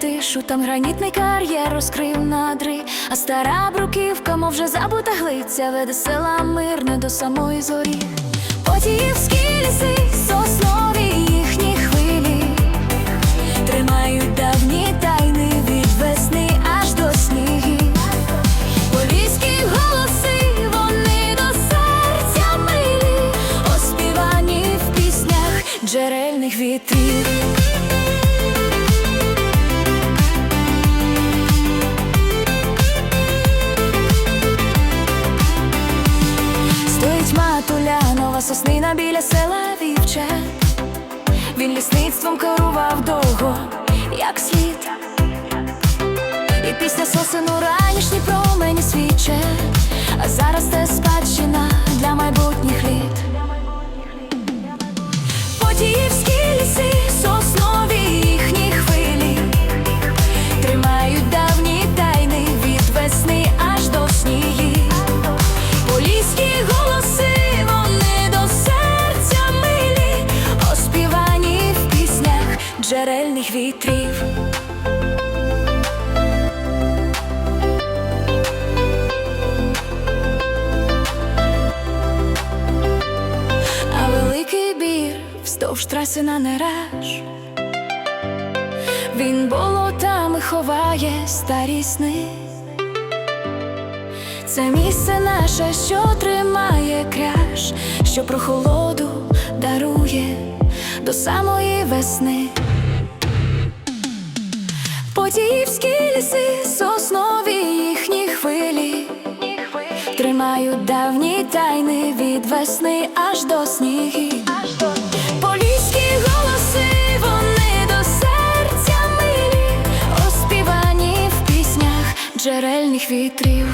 пишу, там гранітний кар'єр розкрив надри, а стара бруківка, мов вже забута глиця, веде села мирне до самої зорі. Потіївські ліси, соснові матуля, соснина біля села вівче. Він лісництвом керував довго, як слід. І після сосен ранішні промені свіче, а зараз те спадщина джерельних вітрів. А великий бір вздовж траси на нераж. Він болотами ховає старі сни. Це місце наше, що тримає кряж, що прохолоду дарує до самої весни. Тримаю давні тайни від весни аж до сніги. Поліські голоси, вони до серця милі, оспівані в піснях джерельних вітрів.